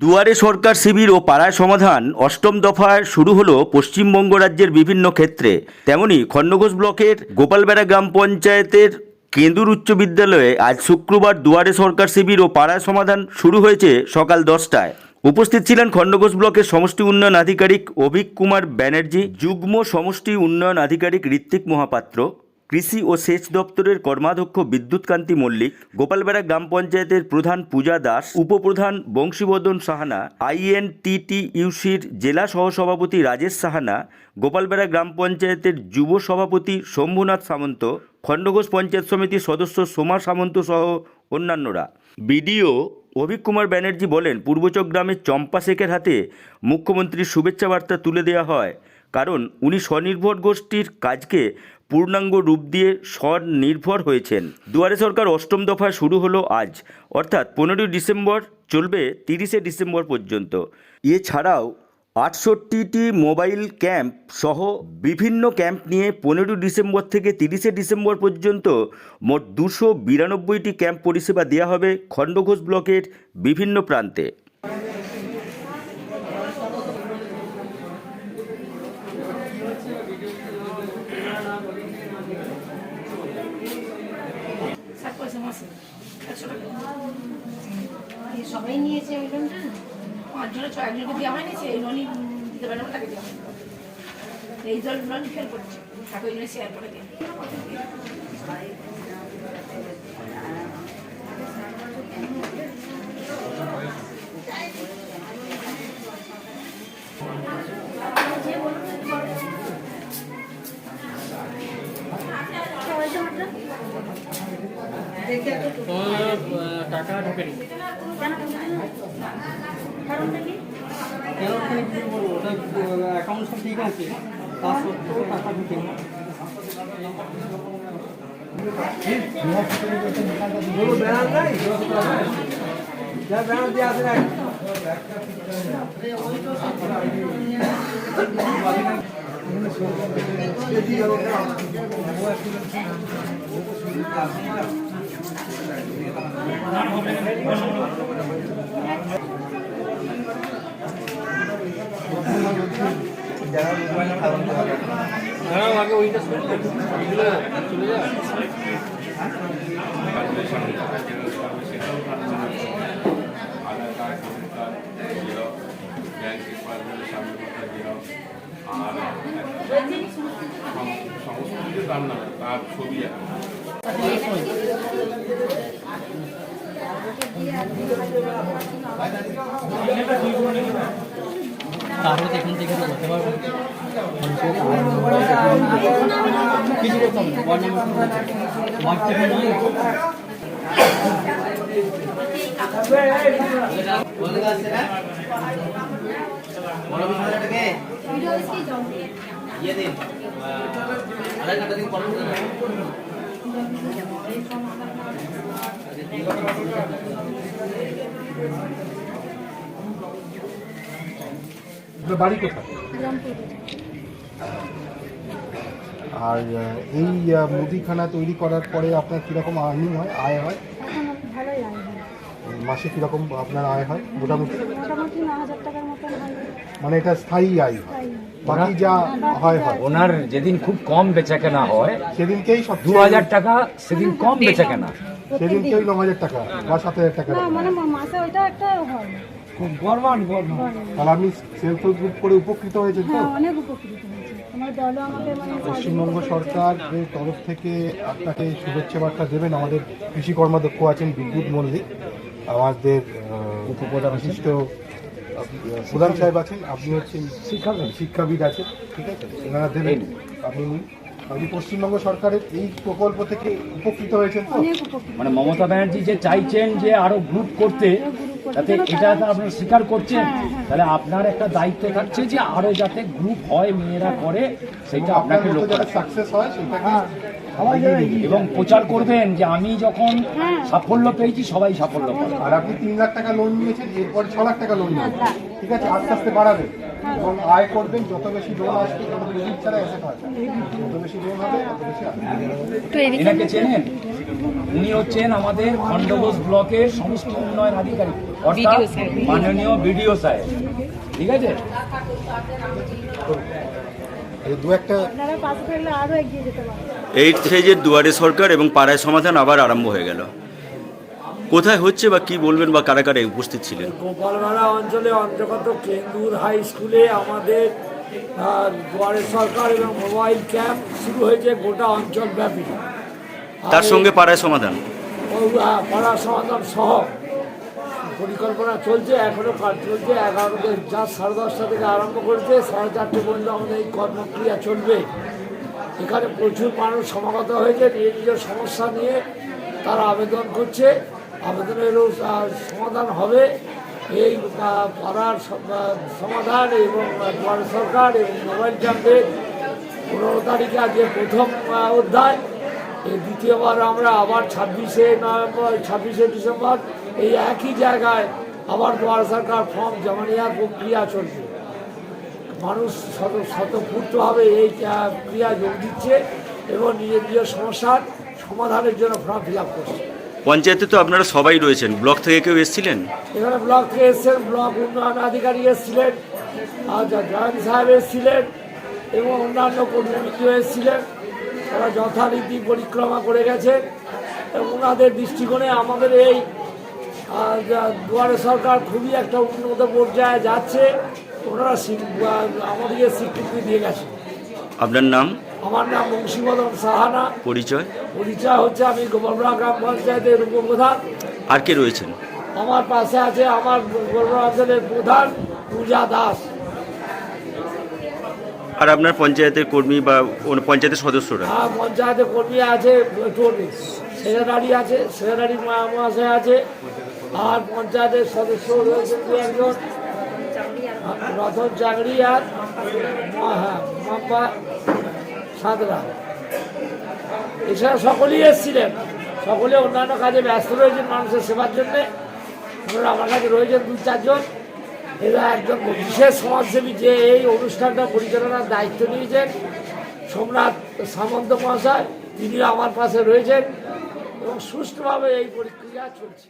দুয়ারে সরকার শিবির ও পাড়ায় সমাধান অষ্টম দফায় শুরু হলো পশ্চিমবঙ্গ রাজ্যের বিভিন্ন ক্ষেত্রে। তেমনি খণ্ডঘোষ ব্লকের গোপালবেড়া গ্রাম পঞ্চায়েতের কেন্দুর উচ্চ বিদ্যালয়ে আজ শুক্রবার দুয়ারে সরকার শিবির ও পাড়ায় সমাধান শুরু হয়েছে সকাল দশটায়। উপস্থিত ছিলেন খণ্ডঘোষ ব্লকের সমষ্টি উন্নয়ন আধিকারিক অভিক কুমার ব্যানার্জি, যুগ্ম সমষ্টি উন্নয়ন আধিকারিক ঋত্বিক মহাপাত্র। কৃষি ও সেচ দপ্তরের কর্মাধ্যক্ষ বিদ্যুৎকান্তি মল্লিক, গোপালবেড়া গ্রাম পঞ্চায়েতের প্রধান পূজা দাস, উপপ্রধান বংশীবর্ধন সাহানা, আইএনটিটিইউসির জেলা সহসভাপতি রাজেশ সাহানা, গোপালবেড়া গ্রাম পঞ্চায়েতের যুব সভাপতি শম্ভুনাথ সামন্ত, খণ্ডঘোষ পঞ্চায়েত সমিতির সদস্য সোমা সামন্ত সহ অন্যান্যরা। বিডিও অভিক কুমার ব্যানার্জি বলেন, পূর্বচক গ্রামের চম্পা শেখের হাতে মুখ্যমন্ত্রীর শুভেচ্ছা বার্তা তুলে দেওয়া হয়, কারণ উনি স্বনির্ভর গোষ্ঠীর কাজকে পূর্ণাঙ্গ রূপ দিয়ে স্বনির্ভর হয়েছেন। দুয়ারে সরকার অষ্টম দফায় শুরু হলো আজ, অর্থাৎ পনেরোই ডিসেম্বর চলবে তিরিশে ডিসেম্বর পর্যন্ত। এছাড়াও আটষট্টিটি মোবাইল ক্যাম্প সহ বিভিন্ন ক্যাম্প নিয়ে পনেরোই ডিসেম্বর থেকে তিরিশে ডিসেম্বর পর্যন্ত মোট দুশো বিরানব্বইটি ক্যাম্প পরিষেবা দেওয়া হবে খণ্ডঘোষ ব্লকের বিভিন্ন প্রান্তে ষাট পয়সা মাসে একশো টাকা এই সবাই নিয়েছে ওই লোনটা? পাঁচজনে ছয়জনকে দেওয়া হয়নি সেই লোনই দিতে পারে তাকে দেওয়া হয়নি। এই দল লোন ফেল করছে তাকে ওই জন্য শেয়ার করে আহ, টাকা ঢোকেনি। কেন কি? বলব? ওটা অ্যাকাউন্ট সব ঠিক আছে তা সত্ত্বেও টাকা ঢোকেনি। দাঁড়াও আগে ওইটা চলে Aadhaar card card xerox bank ডিপার্টমেন্টের সামনে কথা জেরক্স আর সমস্ত কিছু তার নামে, তার ছবি আছে তাহলে এখান থেকে তো করতে পারব কিছু করতাম না ওয়ার্ড নাম্বার ওয়ার্ড থেকে নয় আপনার বাড়ি কোথায়? আর এই মুদিখানা তৈরি করার পরে আপনার কীরকম আর্নিং হয় আয় হয় এখন ভালোই আয় হয় মাসে কীরকম আপনার আয় হয় মোটামুটি? মোটামুটি ন হাজার টাকার মতন হয়। মানে এটা স্থায়ী আয় তাই বাকি যা হয় হয়। ওনার যেদিন খুব কম বেচা কেনা হয় সেদিনকেই সব দু হাজার টাকা সেদিন কম বেচা কেনা সেদিনকেই ন হাজার টাকা বা সাত হাজার টাকা না মানে মাসে ওইটা একটা হয়। খুব গর্বান গর্বান। তাহলে আপনি সেলফ হেল্প গ্রুপ করে উপকৃত হয়েছেন তো? হ্যাঁ অনেক উপকৃত হয়েছে। মানে পশ্চিমবঙ্গ সরকারের তরফ থেকে আপনাকে শুভেচ্ছা বার্তা দেবেন। আমাদের কৃষি কর্মাধ্যক্ষ আছেন বিদ্যুৎ মল্লিক। আমাদের উপপ্রধান বিশিষ্ট প্রধান সাহেব আছেন আপনি হচ্ছেন শিক্ষাবিদ। শিক্ষাবিদ আছেন ঠিক আছে? ওনারা দেবেন আপনি আপনি পশ্চিমবঙ্গ সরকারের এই প্রকল্প থেকে উপকৃত হয়েছেন মানে মমতা ব্যানার্জি যে চাইছেন যে আরও গ্রুপ করতে যাতে এটা তো আপনি স্বীকার করছেন তাহলে আপনার একটা দায়িত্ব থাকছে যে আরও যাতে গ্রুপ হয় মেয়েরা করে সেটা আপনাকে। সাকসেস হয় সেটাকে এবং প্রচার করবেন যে আমি যখন সাফল্য পেয়েছি সবাই সাফল্য পাবে। আর আপনি তিন লাখ টাকা লোন নিয়েছেন এরপর ছ লাখ টাকা লোন নেবেন। ঠিক আছে আস্তে আস্তে বাড়াবেন। এবং আয় করবেন যত বেশি লোন আসবে তত বেশি ছাড়া অ্যাসেট হয় যত বেশি লোন হবে তত বেশি এনাকে চেনেন? উনি হচ্ছেন আমাদের খণ্ডঘোষ ব্লকের সমস্ত উন্নয়ন আধিকারিক অর্থাৎ মাননীয় বিডিও সাহেব ঠিক আছে? দু একটা আপনারা পাশে থাকলে আরও এগিয়ে যেতে পারেন এইট ফেজের দুয়ারে সরকার এবং পাড়ায় সমাধান আবার আরম্ভ হয়ে গেল। কোথায় হচ্ছে বা কি বলবেন বা কারা কারা উপস্থিত ছিলেন? গোপালপাড়া অঞ্চলে অন্তর্গত কেন্দুর হাই স্কুলে আমাদের দুয়ারে সরকার এবং মোবাইল ক্যাম্প শুরু হয়েছে গোটা অঞ্চল ব্যাপী তার সঙ্গে পাড়ায় সমাধান? পাড়া সমাধান সহ পরিকল্পনা চলছে এখনও কাজ চলছে এগারো যা সাড়ে দশটা থেকে আরম্ভ করেছে সাড়ে চারটে পর্যন্ত আমাদের এই কর্মক্রিয়া চলবে। এখানে প্রচুর মানুষ সমাগত হয়েছে নিজ নিজের সমস্যা নিয়ে তারা আবেদন করছে। আবেদনেরও সমাধান হবে। এই পাড়ার সমাধান এবং দুয়ারে সরকার এবং মোবাইল ক্যাম্পের পনেরো তারিখে আজকে প্রথম অধ্যায়। এই দ্বিতীয়বার আমরা আবার ছাব্বিশে নভেম্বর, ছাব্বিশে ডিসেম্বর এই একই জায়গায় আবার দুয়ারে সরকার ফর্ম জমা নেওয়ার প্রক্রিয়া চলছে। মানুষ শত স্বতঃস্ফূর্তভাবে এই ক্রিয়া যোগ দিচ্ছে এবং নিজের নিজের সমস্যার সমাধানের জন্য ফর্ম ফিল আপ করছে। পঞ্চায়েতে তো আপনারা সবাই রয়েছেন। ব্লক থেকে কেউ এসেছিলেন? এখানে ব্লক থেকে এসছেন ব্লক উন্নয়ন আধিকারিক এসেছিলেন আর যা- সাহেব এসেছিলেন এবং অন্যান্য প্রতিনিধিও এসেছিলেন। তারা যথারীতি পরিক্রমা করে গেছেন এবং ওনাদের দৃষ্টিকোণে আমাদের এই দুয়ারে সরকার খুবই একটা উন্নত পর্যায়ে যাচ্ছে। ওনারা আমাদেরকে স্বীকৃতি দিয়ে গেছেন আপনার নাম? আমার নাম বংশীবদন সাহানা। পরিচয়? পরিচয় হচ্ছে আমি গোপালপুরা গ্রাম পঞ্চায়েতের উপপ্রধান। আর কে রয়েছেন? আমার পাশে আছে আমার গোপালপুরা অঞ্চলের প্রধান পূজা দাস। আর আপনার পঞ্চায়েতের কর্মী বা অন্য পঞ্চায়েতের সদস্যরা? আর পঞ্চায়েতের কর্মী আছে সেক্রেটারি আছে সেক্রেটারি মহাশয় আছে আর পঞ্চায়েতের সদস্য রয়েছেন দু একজন। রতন চাকরি আর হ্যাঁ সাঁতরা। এছাড়া সকলেই এসেছিলেন। সকলে অন্যান্য কাজে ব্যস্ত রয়েছেন মানুষের সেবার জন্যে। আমার কাছে রয়েছেন দু চারজন। এরা একজন বিশেষ সমাজসেবী যে এই অনুষ্ঠানটা পরিচালনার দায়িত্ব নিয়েছেন। সোমনাথ সামন্ত মহাশয় তিনি আমার পাশে রয়েছেন এবং সুষ্ঠুভাবে এই প্রক্রিয়া চলছে।